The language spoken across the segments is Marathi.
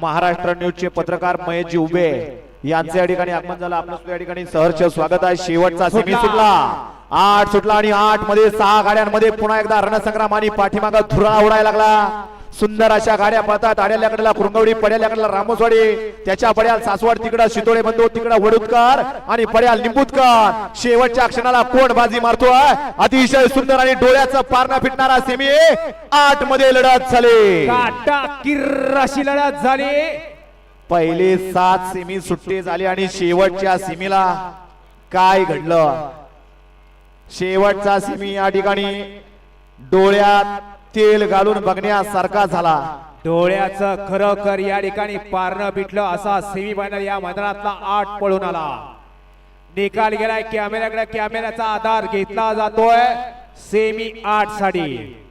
महाराष्ट्र न्यूजचे पत्रकार महेशजी उभे. यांचे या ठिकाणी आगमन झालं. आपलं सुद्धा या ठिकाणी सहर्ष स्वागत आहे. शेवटचा सेमी सुटला. सुटला आठ सुटला आणि आठमध्ये सहा गाड्यांमध्ये पुन्हा एकदा रणसंग्राम आणि पाठीमागा धुरा उडायला लागला. सुंदर अशा गाड्या पळतात. आड्याल्याकडेला कुरंगवडी पड्याल्याकडेला रामोसवाडी. त्याच्या पड्याल सासवड तिकडं शितोळे बंधू तिकडं वडुतकर आणि पड्याल निंबूतकर शेवटच्या क्षणाला कोण बाजी मारतोय? अतिशय सुंदर आणि डोळ्याचं पारणा फिटणारा सेमी आठमध्ये लढत झाली. अशी लढत झाली. पहिले सात सेमी सुट्टे झाले आणि शेवटच्या सेमीला काय घडलं? शेवटचा सेमी या ठिकाणी डोळ्यात तेल घालून बघण्यासारखा झाला. डोळ्याचं खरोखर या ठिकाणी पारणं पिटलं असा सेमी फायनल या मैदानातला आठ पळून आला. निकाल गेलाय कॅमेऱ्याकडे कॅमेऱ्याचा आधार घेतला जातोय. सेमी आठसाठी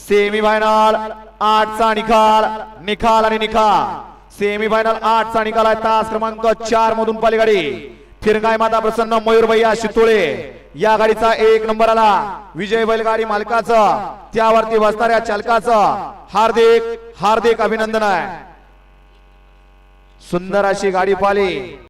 सेमी फायनल आठचा निकाल निकाल आणि निकाल. सेमी फायनल आठचा निकाल आहे तास क्रमांक चार मधून पलीकडे. फिरगाय माता प्रसन्न मयूर भैया शितोळे. या गाडीचा एक नंबर आला. विजय बैलगाडी मालकाचं त्यावरती बसणाऱ्या चालकाचं. हार्दिक हार्दिक अभिनंदन आहे. सुंदर अशी गाडी पाली